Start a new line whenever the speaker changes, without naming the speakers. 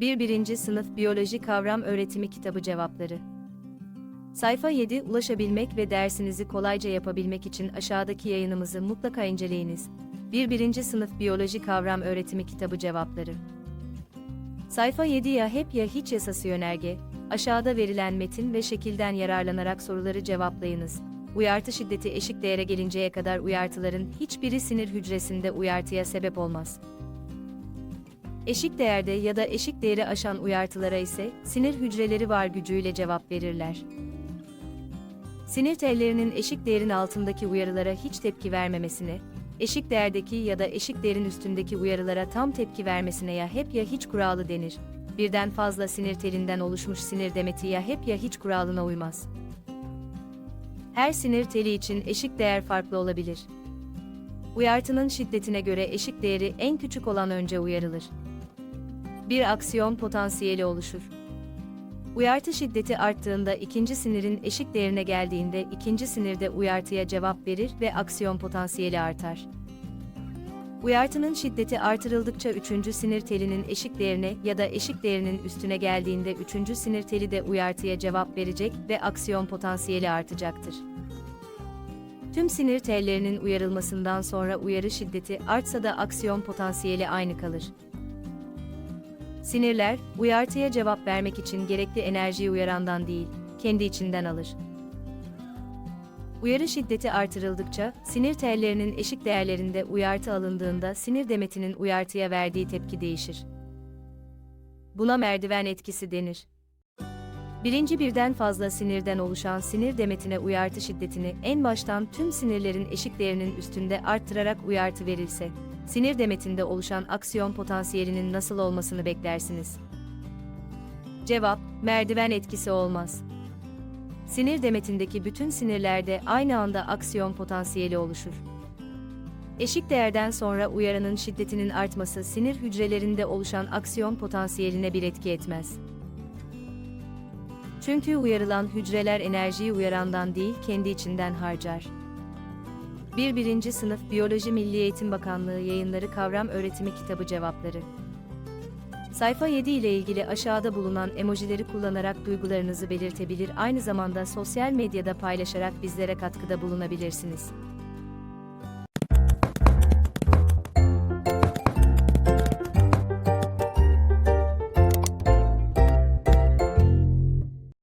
1. 1. Sınıf Biyoloji Kavram Öğretimi Kitabı Cevapları Sayfa 7 Ulaşabilmek ve dersinizi kolayca yapabilmek için aşağıdaki yayınımızı mutlaka inceleyiniz. 1. 1. Sınıf Biyoloji Kavram Öğretimi Kitabı Cevapları Sayfa 7 ya hep ya hiç yasası yönerge, aşağıda verilen metin ve şekilden yararlanarak soruları cevaplayınız. Uyartı şiddeti eşik değere gelinceye kadar uyartıların hiçbiri sinir hücresinde uyartıya sebep olmaz. Eşik değerde ya da eşik değeri aşan uyartılara ise sinir hücreleri var gücüyle cevap verirler. Sinir tellerinin eşik değerin altındaki uyarılara hiç tepki vermemesine, eşik değerdeki ya da eşik değerin üstündeki uyarılara tam tepki vermesine ya hep ya hiç kuralı denir. Birden fazla sinir telinden oluşmuş sinir demeti ya hep ya hiç kuralına uymaz. Her sinir teli için eşik değer farklı olabilir. Uyartının şiddetine göre eşik değeri en küçük olan önce uyarılır. Bir aksiyon potansiyeli oluşur. Uyartı şiddeti arttığında ikinci sinirin eşik değerine geldiğinde ikinci sinirde uyartıya cevap verir ve aksiyon potansiyeli artar. Uyartının şiddeti artırıldıkça üçüncü sinir telinin eşik değerine ya da eşik değerinin üstüne geldiğinde üçüncü sinir teli de uyartıya cevap verecek ve aksiyon potansiyeli artacaktır. Tüm sinir tellerinin uyarılmasından sonra uyarı şiddeti artsa da aksiyon potansiyeli aynı kalır. Sinirler, uyartıya cevap vermek için gerekli enerjiyi uyarandan değil, kendi içinden alır. Uyarı şiddeti artırıldıkça, sinir tellerinin eşik değerlerinde uyartı alındığında sinir demetinin uyartıya verdiği tepki değişir. Buna merdiven etkisi denir. Birinci birden fazla sinirden oluşan sinir demetine uyartı şiddetini en baştan tüm sinirlerin eşik değerinin üstünde arttırarak uyartı verilse, sinir demetinde oluşan aksiyon potansiyelinin nasıl olmasını beklersiniz? Cevap, merdiven etkisi olmaz. Sinir demetindeki bütün sinirlerde aynı anda aksiyon potansiyeli oluşur. Eşik değerden sonra uyarının şiddetinin artması sinir hücrelerinde oluşan aksiyon potansiyeline bir etki etmez. Çünkü uyarılan hücreler enerjiyi uyarandan değil kendi içinden harcar. 1. 1. Sınıf Biyoloji Milli Eğitim Bakanlığı Yayınları Kavram Öğretimi Kitabı Cevapları Sayfa 7 ile ilgili aşağıda bulunan emojileri kullanarak duygularınızı belirtebilir aynı zamanda sosyal medyada paylaşarak bizlere katkıda bulunabilirsiniz.